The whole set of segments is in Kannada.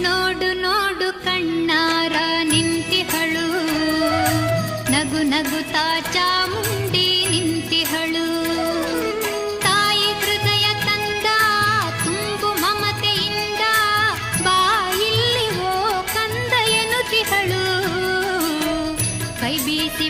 ನೋಡು ನೋಡು ಕಣ್ಣಾರ ನಿಂತಿಹಳು. ನಗು ನಗು ನಗುತ್ತಾ ಚಾಮುಂಡಿ ನಿಂತಿಹಳು. ತಾಯಿ ಹೃದಯ ತಂದ, ತುಂಬು ಮಮತೆಯಿಂದ ಇಲ್ಲಿ ಓ ಕಂದ ಎನ್ನುತ್ತಿಹಳು ಕೈ ಬೀಸಿ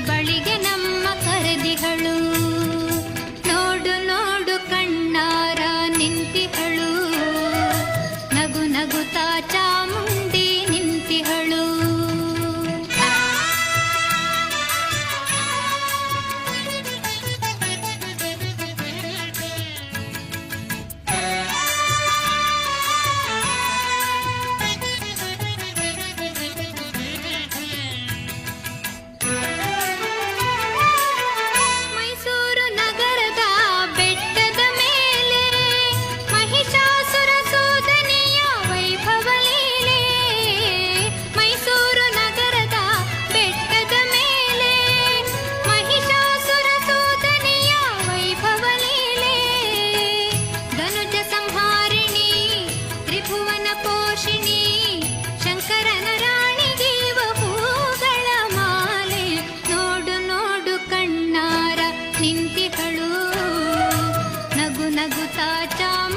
ನಗು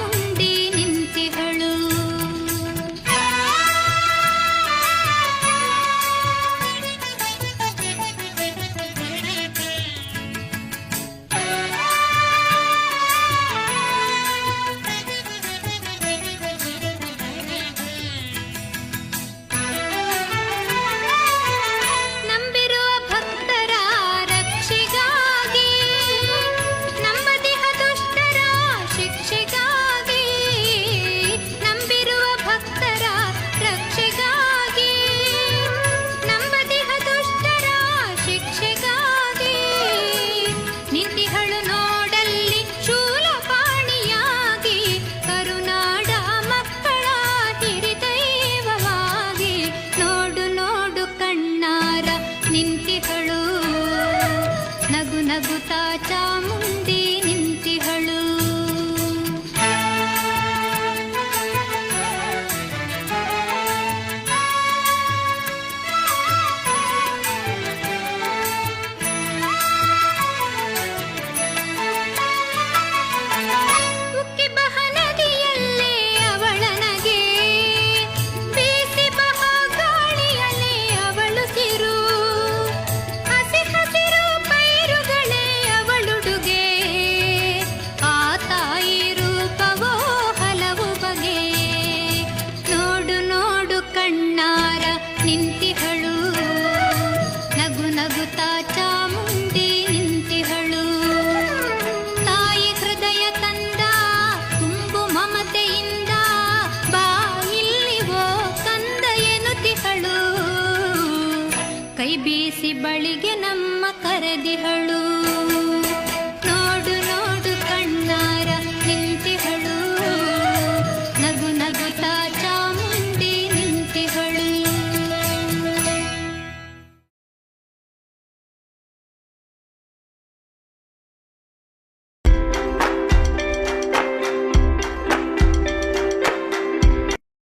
चामु ನಿಂತಿಹಳು. ನಗು ನಗುತ್ತಾ ಚಾಮುಂಡಿ ನಿಂತಿಹಳು. ತಾಯಿ ಹೃದಯ ತಂದ ತುಂಬು ಮಮತೆಯಿಂದ ಬಾ ಓ ಕಂದ ಎನ್ನುತ್ತಿಹಳು ಕೈ ಬೀಸಿ ಬಳಿಗೆ ನಮ್ಮ ಕರೆದಿಹಳು.